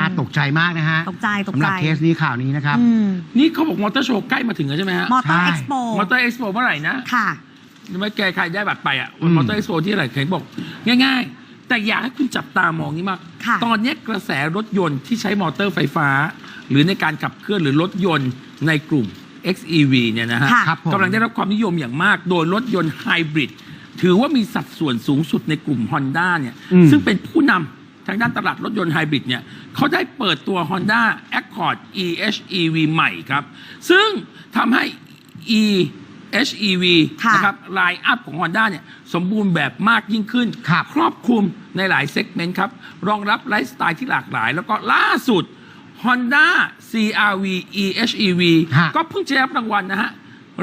น่าตกใจมากนะฮะตกใจตกใจ สำหรับเคสนี้ข่าวนี้นะครับ อืมนี่เขาบอกมอเตอร์โชว์ใกล้มาถึงแล้วใช่ไหมฮะ มอเตอร์ใช่เอ็กซ์โปมอเตอร์เอ็กซ์โปเมื่อไหร่นะค่ะยังไม่แกใครได้บัตรไปอะอืม มอเตอร์เอ็กซ์โปที่อะไรเคยบอก ง่ายๆ แต่อยากให้คุณจับตามองนี่มาก ค่ะ ตอนเนี้ยกระแสรถยนต์ที่ใช้มอเตอร์ไฟฟ้า หรือในการขับเคลื่อนหรือรถยนต์ในกลุ่ม XEV เนี่ยนะฮะ ค่ะ ครับผมกำลังได้รับความนิยมอย่างมาก โดยรถยนต์ไฮบริดถือว่ามีสัดส่วนสูงสุดในกลุ่ม Honda เนี่ย อืมซึ่งเป็นผู้นำ ทางด้านตลาดรถยนต์ไฮบริดเนี่ยเขาได้เปิดตัว Honda Accord EHEV ใหม่ครับ ซึ่งทำให้ EHEV ค่ะนะครับไลน์อัพของ Honda เนี่ยสมบูรณ์แบบมากยิ่งขึ้น ครับ ครอบคลุมในหลายเซกเมนต์ครับ รองรับไลฟ์สไตล์ที่หลากหลาย แล้วก็ล่าสุด Honda CRV EHEV ฮะ ก็เพิ่งจะได้รับรางวัลนะฮะ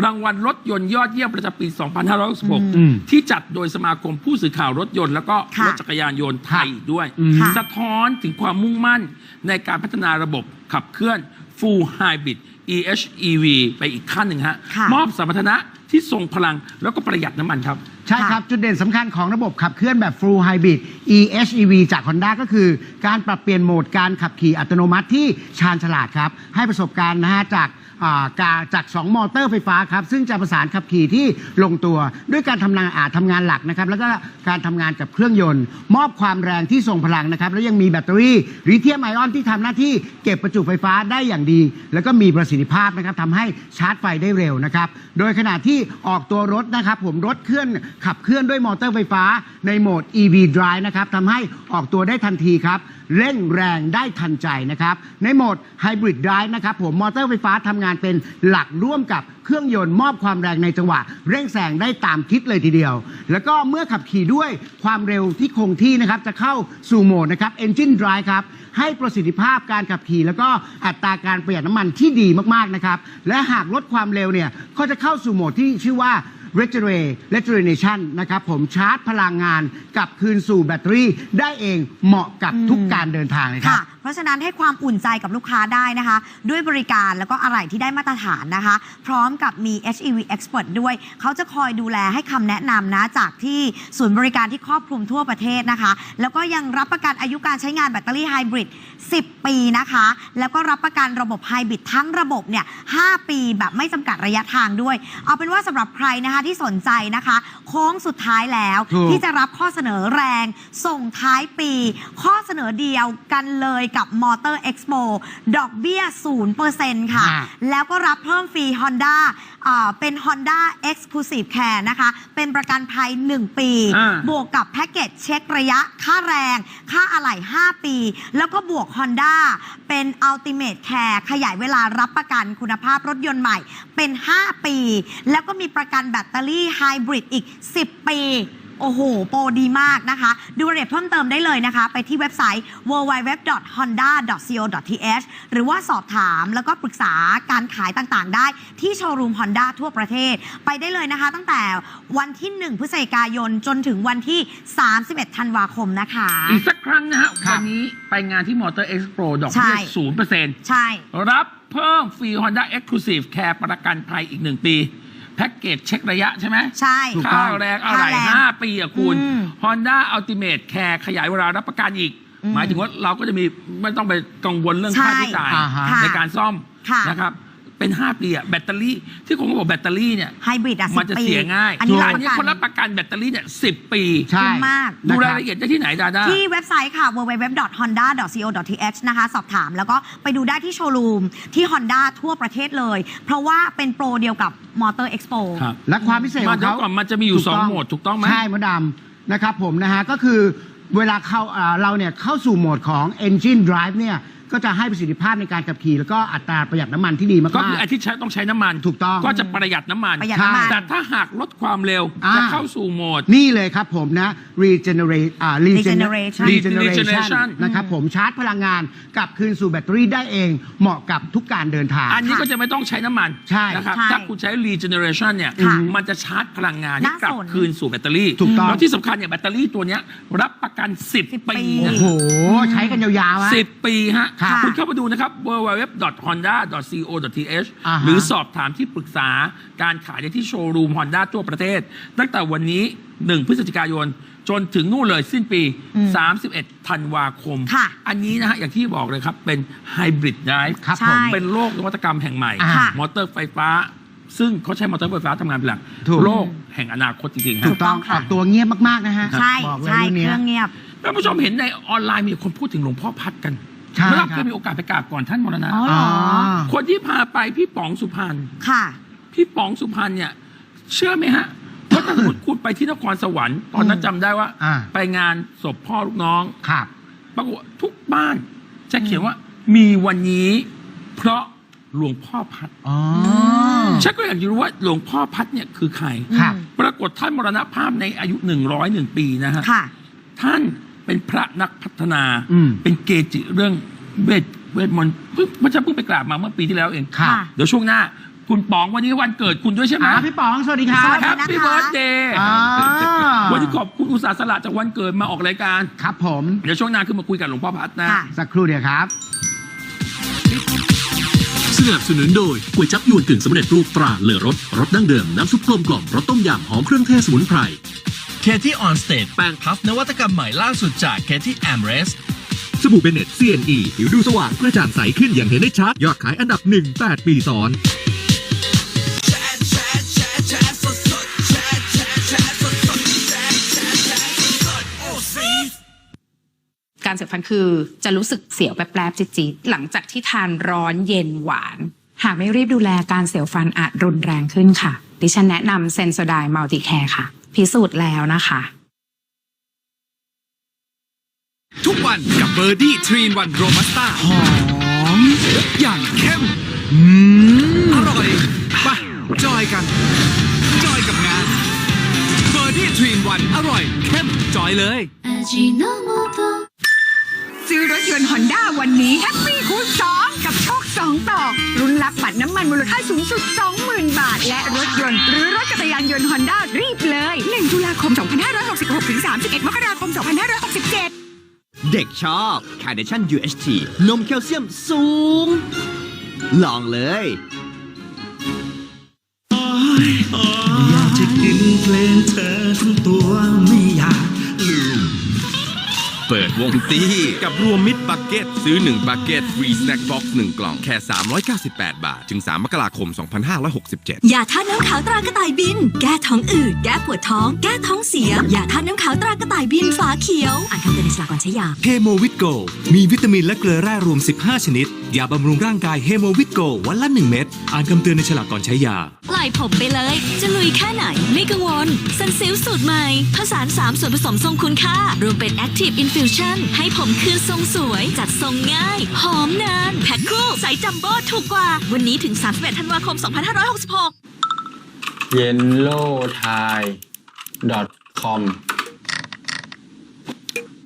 รางวัลรถยนต์ยอดเยี่ยมประจำปีอืม2566 ที่จัดโดยสมาคมผู้สื่อข่าวรถยนต์แล้วก็ค่ะรถจักรยานยนต์ไทยอีกด้วยอืมค่ะสะท้อนถึงความมุ่งมั่นในการพัฒนาระบบขับเคลื่อน Full Hybrid EHEV ไปอีกขั้นหนึ่งฮะค่ะมอบสมรรถนะที่ทรงพลังแล้วก็ประหยัดน้ำมันครับ ใช่ครับ จุดเด่นสำคัญของระบบขับเคลื่อนแบบ Full Hybrid EHEV จาก Honda ก็คือ การปรับเปลี่ยนโหมดการขับขี่อัตโนมัติที่ชาญฉลาดครับ ให้ประสบการณ์นะฮะจาก อ่าการจาก 2 มอเตอร์ไฟฟ้าครับ ซึ่งจะประสานขับขี่ที่ลงตัว ด้วยการทำงานอาจทำงานหลักนะครับ แล้วก็การทำงานกับเครื่องยนต์ มอบความแรงที่ทรงพลังนะครับ แล้วยังมีแบตเตอรี่ลิเธียมไอออนที่ทำหน้าที่เก็บประจุไฟฟ้าได้อย่างดี แล้วก็มีประสิทธิภาพนะครับทำให้ชาร์จไฟได้เร็วนะครับ โดยขณะที่ออกตัวรถนะครับผมรถเคลื่อนขับเคลื่อนด้วยมอเตอร์ไฟฟ้าในโหมด EV Drive นะครับทำให้ออกตัวได้ทันทีครับเร่งแรงได้ทันใจนะครับในโหมด Hybrid Drive นะครับผมมอเตอร์ไฟฟ้าทำงานเป็นหลักร่วมกับเครื่องยนต์มอบความแรงในจังหวะ เร่งแซงได้ตามคิดเลยทีเดียว แล้วก็เมื่อขับขี่ด้วยความเร็วที่คงที่นะครับจะเข้าสู่โหมดนะครับ Engine Drive ครับให้ประสิทธิภาพการขับขี่ แล้วก็อัตราการประหยัดน้ำมันที่ดีมากๆนะครับและหากลดความเร็วเนี่ยก็จะเข้าสู่โหมดที่ชื่อว่า Regenerate Regeneration นะครับผมชาร์จพลังงานกลับคืนสู่แบตเตอรี่ได้เองเหมาะกับทุกการเดินทางเลยครับ ราะฉะนั้นให้ความอุ่นใจกับลูกค้าได้นะคะ ด้วยบริการแล้วก็อะไหล่ที่ได้มาตรฐานนะคะ พร้อมกับมี HEV Expert ด้วย เขาจะคอยดูแลให้คำแนะนำนะ จากที่ศูนย์บริการที่ครอบคลุมทั่วประเทศนะคะ แล้วก็ยังรับประกันอายุการใช้งานแบตเตอรี่ไฮบริด 10 ปีนะคะ แล้วก็รับประกันระบบไฮบริดทั้งระบบเนี่ย 5 ปีแบบไม่จำกัดระยะทางด้วย เอาเป็นว่าสำหรับใครนะคะที่สนใจนะคะ โค้งสุดท้ายแล้วถูกที่จะรับข้อเสนอแรง ส่งท้ายปี ข้อเสนอเดียวกันเลยกับมอเตอร์เอ็กซ์โปดอกเบี้ย0%ค่ะอ่าแล้วก็รับเพิ่มฟรี Honda อ่าเป็น Honda Exclusive Care นะคะ เป็นประกันภัย 1 ปีอ่าบวกกับแพ็กเกจเช็คระยะ ค่าแรง ค่าอะไหล่ 5 ปี แล้วก็บวก Honda เป็น Ultimate Care ขยายเวลารับประกันคุณภาพรถยนต์ใหม่เป็น 5 ปี แล้วก็มีประกันแบตเตอรี่ไฮบริดอีก 10 ปี โอ้โห โปรดีมากนะคะ ดูรายละเอียดเพิ่มเติมได้เลยนะคะ ไปที่เว็บไซต์ www.honda.co.th หรือว่าสอบถามแล้วก็ปรึกษาการขายต่างๆ ได้ที่โชว์รูม Honda ทั่วประเทศ ไปได้เลยนะคะ ตั้งแต่วันที่ 1 พฤศจิกายนจนถึงวันที่ 31 ธันวาคมนะคะ อีกสักครั้งนะฮะ ครับ วันนี้ไปงานที่มอเตอร์เอ็กซ์โปดอกใช่ เบี้ยศูนย์เปอร์เซ็นต์ใช่ รับเพิ่มฟรี Honda Exclusive Care ประกันภัยอีกหนึ่งปี แพ็กเกจเช็คระยะใช่ไหมใช่ถูกต้ค่าองแรงอะไรค่าแรง5ปีอะคุณอืม Honda Ultimate Care ขยายเวลารับประกันอีกอืมหมายถึงว่าเราก็จะมีไม่ต้องไปกังวลเรื่องใช่ค่าใช้จ่ายอ่าฮะในการซ่อมค่ะนะครับ เป็น 5 ปีอะแบตเตอรี่ที่ผมก็บอกแบตเตอรี่เนี่ย ไฮบริดอะมันจะ10ปีเสียง่ายอันนี้แต่รับอันประนี้กันคนรับประกันแบตเตอรี่เนี่ยสิบปีใช่ คุ้มมาก ดูนะครายบละเอียดได้ที่ไหนดาด้า ที่เว็บไซต์ค่ะ www.honda.co.th นะคะ สอบถามแล้วก็ไปดูได้ที่โชว์รูม ที่ Honda ทั่วประเทศเลย เพราะว่าเป็นโปรเดียวกับ Motor Expo ครับ และความพิเศษขมาองเดี๋ยวเขาก่อนมันจะมีอยู่ถูกสองต้โหมดถูกต้องไหม ใช่มดดำนะครับผมนะฮะ ก็คือเวลาเข้าอ่าเราเนี่ยเข้าสู่โหมดของ Engine Drive เนี่ย ก็จะให้ประสิทธิภาพในการขับขี่ แล้วก็อัตราประหยัดน้ำมันที่ดีมากๆ ก็คือไอ้ที่ใช้ต้องใช้น้ำมันถูกต้องก็จะประหยัดน้ำมัน ประหยัดน้ำมัน แต่ถ้าหากลดความเร็ว อ่า จะเข้าสู่โหมด นี่เลยครับผมนะ regenerate อ่า Regeneration regeneration นะครับผมชาร์จพลังงานกลับคืนสู่แบตเตอรี่ได้เองเหมาะกับทุกการเดินทาง อันนี้ก็จะไม่ต้องใช้น้ำมันใช่นะครับใช่ถ้าคุณใช้ regeneration เนี่ยค่ะมันจะชาร์จพลังงานให้น่ากลับสนคืนสู่แบตเตอรี่ถูกต้อง แล้วที่สำคัญเนี่ยแบตเตอรี่ตัวเนี้ยรับประกัน 10 10ปีปีนะโอ้โห ใช้กันยาวๆอะ10 ปีฮะครับคุณเข้ามาดูนะครับ www.honda.co.th อ่าฮะหรือสอบถามที่ปรึกษาการขายได้ที่โชว์รูม Honda ทั่วประเทศ ตั้งแต่วันนี้ 1 พฤศจิกายน จนถึงนู่นเลยสิ้นปีอืม31 ธันวาคมค่ะอันนี้นะฮะ อย่างที่บอกเลยครับ เป็นไฮบริดไดฟ์ครับใช่ผมเป็นโลกนวัตกรรมแห่งใหม่อ่ามอเตอร์ไฟฟ้าซึ่งเขาใช้มอเตอร์ไฟฟ้าทำงานเป็นหลักถูกโลกแห่งอนาคตจริงๆฮะถูกต้องถูกต้องค่ะออกตัวเงียบมาก ๆ นะฮะ ใช่บอกเลยใช่รุ่นเคเนี้ยรื่องเงียบท่านผู้ชมเห็นในออนไลน์มีคนพูดถึงหลวงพ่อพัดกัน ใช่เมื่อเราคเครับยมีโอกาสไปกราบก่อนท่านมรณะ อ๋อเหรอคนที่พาไปพี่ป๋องสุพรรณค่ะ พี่ป๋องสุพรรณเนี่ย เชื่อไหมฮะว่าถ้าสมมติคุณไปที่นครสวรรค์ตอนนั้นจำได้ว่า อ่า ไปงานศพพ่อลูกน้อง ครับ ปรากฏว่าทุกบ้านจะเขียนว่ามีวันนี้ เพราะหลวงพ่อพัดอ๋อมฉันก็อยากจะรู้ว่าหลวงพ่อพัดเนี่ยคือใคร ครับ ปรากฏท่านมรณภาพในอายุ 101 ปีนะฮะ ค่ะ ท่าน เป็นพระนักพัฒนา อืม เป็นเกจิเรื่องเวทเวทมนต์เพิ่งมันจะเพิ่งไปกราบมาเมื่อปีที่แล้วเองครับค่ะ เดี๋ยวช่วงหน้า คุณป๋องวันนี้วันเกิดคุณด้วยใช่ไหม อ่าพี่ป๋อง สวัสดีครัสบวัสดีแฮปปี้นะคะเบิร์ดเดย์อ่า วันนี้ขอบคุณอุตสาห์สละจากวันเกิดมาออกรายการ ครับผม เดี๋ยวช่วงหน้าขึ้นมาคุยกับหลวงพ่อพัดนะ ค่ะ สักครู่เดียวครับ สนับสนุนโดยก๋วยจับยวนกึ่งสำเร็จรูปตราเลอรสรสดั้งเดิม น้ำซุปกลมกล่อมรสต้มยำหอมเครื่องเทศสมุนไพร เคที่ออนสเตทแป้งพัฟนวัตกรรมใหม่ล่าสุดจากเคที่แอมเรสสบู่เบเน็ต CNE ผิวดูสว่างกระจ่างใสขึ้นอย่างเห็นได้ชัด ยอดขายอันดับหนึ่งแปดปีซ้อนการเสียบฟันคือจะรู้สึกเสียวแป๊บๆจิดๆหลังจากที่ทานร้อนเย็นหวาน หากไม่รีบดูแลการเสียวฟันอาจรุนแรงขึ้นค่ะ ดิฉันแนะนำเซนโซไดมัลติแคร์ค่ะ พิสูจน์แล้วนะคะ ทุกวันกับเบอร์ดี้ทรีนวันโรบัสต้าหอม อย่างเข้ม อืม อร่อยไปจอยกัน จอยกับงานเบอร์ดี้ทรีนวันอร่อย เข้ม จอยเลย 味の素 ซื้อรถยนต์ฮอนด้าวันนี้แฮป มันมูลค่าสูงสุด 20,000 บาท และรถยนต์ หรือรถจักรยานยนต์ฮอนด้ารีบเลย 1 ตุลาคม 2566 ถึง 31 มกราคม 2567 เด็กชอบ c a r n a t i o n UHT นมแคลเซียมสูง ลองเลยอยากจะกินเพลงเธอ วงตีกับรวมมิตรบักเก็ตซื้อ 1บักเก็ตฟรีสแน็คบ็อกซ์1กล่องแค่ 398 บาท ถึง 3 มกราคม 2567 ยาท่าตุน้ำขาวตรากระต่ายบิน แก้ท้องอืดแก้ปวดท้อง แก้ท้องเสียยาท่าตุน้ำขาวตรากระต่ายบินฝาเขียวอ่านคำเตือนในฉลากก่อนใช้ยาเฮโมวิตโกมีวิตามินและเกลือแร่รวม 15 ชนิดยาบำรุงร่างกายเฮโมวิตโกวันละ 1 เม็ดอ่านคำเตือนในฉลากก่อนใช้ยาปล่อย ผมไปเลย จะลุยแค่ไหน ไม่กังวลซันซิลสูตรใหม่ ผสาน3ส่วนผสมทรงคุณค่า รวมเป็น Active Infusion ให้ผมคืนทรงสวย จัดทรงง่าย หอมนาน แพ็คคู่ใส่จัมโบ้ถูกกว่า วันนี้ถึง 31 ธันวาคม 2566 yellowthai.com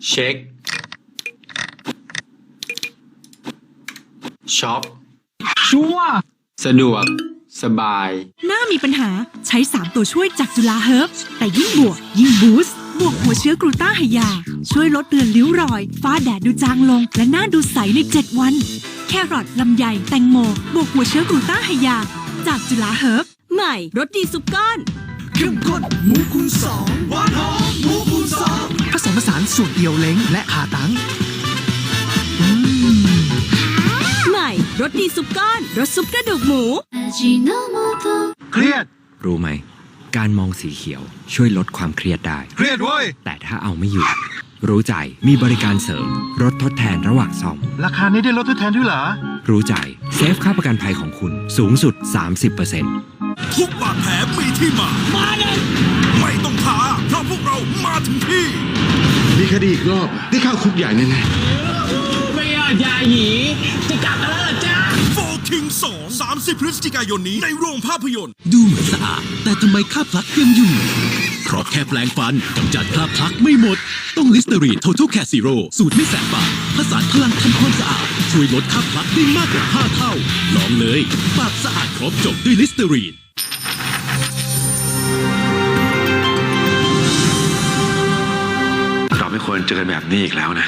เช็คช็อปชัวสะดวก สบาย หน้ามีปัญหาใช้ 3 ตัวช่วยจากจุฬาเฮิร์บแต่ยิ่งบวก ยิ่งบูสต์บวกหัวเชื้อกรูต้าไฮยา ช่วยลดเลือนริ้วรอย ฟ้าแดดดูจางลง และหน้าดูใสใน 7 วัน แครอทลำไยแตงโม บวกหัวเชื้อกรูต้าไฮยา จากจุฬาเฮิร์บใหม่รสดีซุปก้อนเข้มข้นหมูคูณสองหวานหอมหมูคูณสองผสมผสานสูตรเอียวเล้งและขาตัง รสดีซุปก้อน รสซุปกระดูกหมู เครียด รู้ไหม การมองสีเขียวช่วยลดความเครียดได้ เครียดเว้ย แต่ถ้าเอาไม่อยู่ รู้ใจมีบริการเสริมรถทดแทนระหว่างซ่อม ราคานี้ได้รถทดแทนด้วยเหรอ รู้ใจเซฟค่าประกันภัยของคุณสูงสุด 30%ทุกบาดแผลมีที่มา มาเลยไม่ต้องท้าเพราะพวกเรามาถึงที่มีคดีอีกรอบ ได้เข้าคุกใหญ่แน่ไม่ยอดยาหยีจะกลับมาแล้ว 30 พฤศจิกายนนี้ในโรงภาพยนตร์ ดูเหมือนสะอาดแต่ทำไมคราบพลักยังอยู่ เพราะแค่แปลงฟันกำจัดคราบพลักไม่หมด ต้องลิสเตอรีน Total Care Zero สูตรไม่แสบปากผสานพลังทำความสะอาด ช่วยลดคราบพลักได้มากกว่า 5 เท่า ลองเลยปากสะอาดครบจบด้วยลิสเตอรีนเราไม่ควรเจอกันแบบนี้อีกแล้วนะ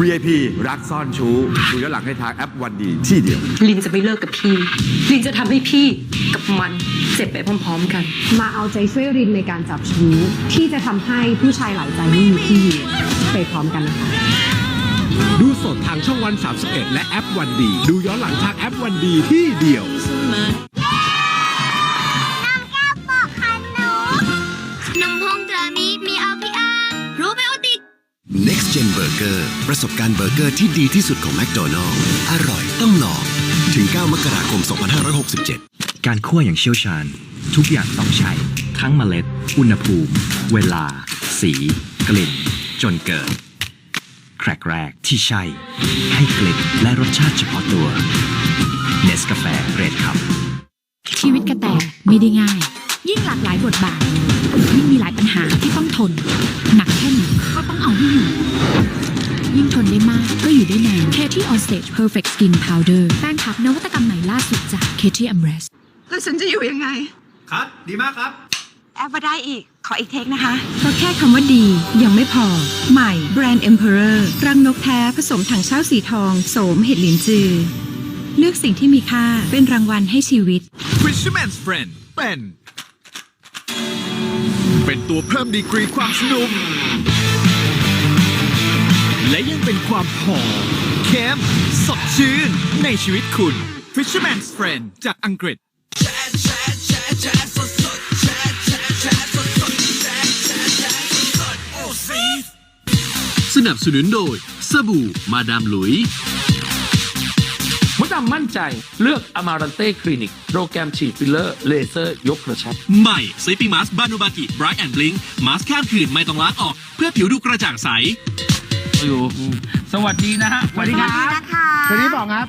VIP รักซ่อนชู้ดูย้อนหลังให้ทางแอปวันดีที่เดียว ลินจะไม่เลิกกับพี่ ลินจะทำให้พี่กับมันเจ็บไปพร้อมๆกัน มาเอาใจช่วยรินในการจับชู้ที่จะทำให้ผู้ชายหลายใจไม่มีที่ยืนไปพร้อมกันนะคะ ดูสดทางช่องวัน 31 และแอปวันดี ดูย้อนหลังทางแอปวันดีที่เดียว Next Gen Burger ประสบการณ์เบอร์เกอร์ที่ดีที่สุดของ McDonald's อร่อยต้องลอง ถึง 9 มกราคม 2567 การคั่วอย่างเชี่ยวชาญ ทุกอย่างต้องใช้ ทั้งเมล็ด อุณหภูมิ เวลา สี กลิ่น จนเกิด แครกแรกที่ใช่ ให้กลิ่นและรสชาติเฉพาะตัวเนสกาแฟเรดครับ ชีวิตกระแตไม่ได้ง่าย ยิ่งหลากหลายบทบาทยิ่งมีหลายปัญหาที่ต้องทน หนักแค่ไหน ก็ต้องเอาให้อยู่ ยิ่งทนได้มากก็อยู่ได้นาน Katie On Stage Perfect Skin Powder แป้งพับนวัตกรรมใหม่ล่าสุดจาก Katie Amrest แล้วฉันจะอยู่ยังไง ครับ ดีมากครับ แอปมาได้อีก ขออีกเทคนะคะ เพราะแค่คำว่าดียังไม่พอ ใหม่แบรนด์ Emperor รังนกแท้ผสมถังเช่าสีทอง โสมเห็ดหลินจือ เลือกสิ่งที่มีค่าเป็นรางวัลให้ชีวิต Fisherman's Friend เป็น เป็นตัวเพิ่มดีกรีความสนุก และยังเป็นความหอมเค็มสดชื่น ในชีวิตคุณ Fisherman's Friend จากอังกฤษ สนับสนุนโดย สบู่มาดามหลุย มดดำมั่นใจเลือกอมารันเต้คลินิก โปรแกรมฉีดฟิลเลอร์ เลเซอร์ ยกกระชับ ใหม่ Sleeping Mask บานูบากิ Bright and Blink มาสก์ข้ามคืนไม่ต้องล้างออก เพื่อผิวดูกระจ่างใส อยู่ สวัสดีนะฮะ สวัสดีครับนะคะสวัสดีบอกครับ